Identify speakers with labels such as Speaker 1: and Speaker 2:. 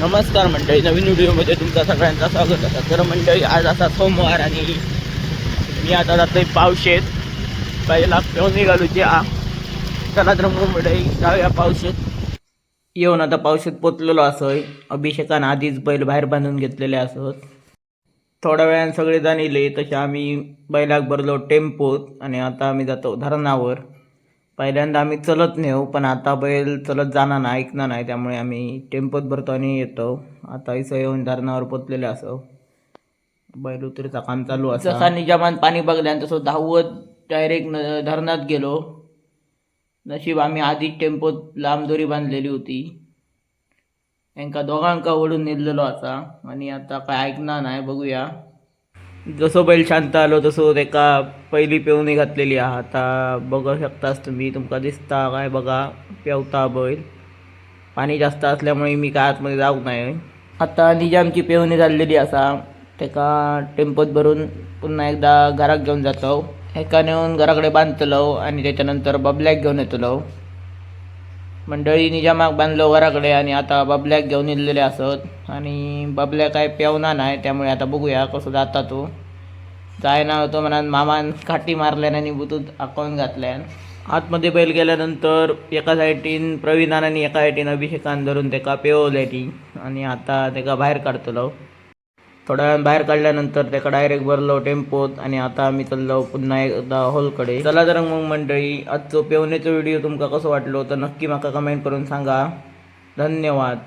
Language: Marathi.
Speaker 1: नमस्कार मंडळी नवीन व्हिडिओमध्ये तुमचा सगळ्यांचा स्वागत असा तर मंडळी आज असा सोमवार आणि मी आता जातोय पावशेत. पहिला पेऊन निघालो जे आ चला तर मग जाऊया पावशेत. येऊन आता पावशेत पोचलेलो असोय अभिषेकानं आधीच बैल बाहेर बांधून घेतलेले असत थोड्या वेळानं सगळे जाण येले तसे आम्ही बैलाक भरलो टेम्पोत आणि आता आम्ही जातो धरणावर. पहिल्यांदा आम्ही चलत नेऊ पण आता बैल चलत जाणार ना ऐकणार नाही त्यामुळे आम्ही टेम्पोत भरतो आणि येतो. आता इथं येऊन धरणावर पोचलेले असो. बैल उतरीचं काम चालू असं. जसा निजामान पाणी बघल्यान तसं धावत डायरेक्ट न धरणात गेलो. नशीब आम्ही आधीच टेम्पोत लांब दोरी बांधलेली होती. त्यांका दोघांका ओढून नेलेलो असा. आणि आता काय ऐकणार नाही बघूया. जसं बैल शांत आलो तसं तेका पहिली पेवणी घातलेली आहे. आता बघू शकताच तुम्ही तुमका दिसता काय बघा पेवता बैल. पाणी जास्त असल्यामुळे मी काय आतमध्ये जाऊ नाही. आता निजामची पेवणी झालेली असा. तेका टेम्पोत भरून पुन्हा एकदा घरात घेऊन जातो. एका नेऊन घराकडे बांधतलो आणि त्याच्यानंतर बबल्याक घेऊन येतलो मंडळी निजामाक बांधलो घराकडे आणि आता बबल्याक घेऊन येलेले असत. आणि बबल्या काय पेवना नाही त्यामुळे आता बघूया कसं जाता तो. जायना होतो म्हणा मामान काठी मारल्यान आणि बुतूत अकाउंट घातल्यान. आतमध्ये बैल गेल्यानंतर एका सायटीन प्रवीणान आणि एका सायटीन अभिषेकान धरून तेका पेवल्याची आणि आता तेका बाहेर काढतलो. थोड्या वेळ बाहेर काढल्यानंतर त्याका डायरेक्ट भरलो टेम्पोत आणि आता आम्ही चाललो पुन्हा एकदा हॉलकडे चला तर मग मंडळी आजचो पेवण्याचो व्हिडिओ तुमका कसो वाटलो? तर नक्की माका कमेंट करून सांगा. धन्यवाद.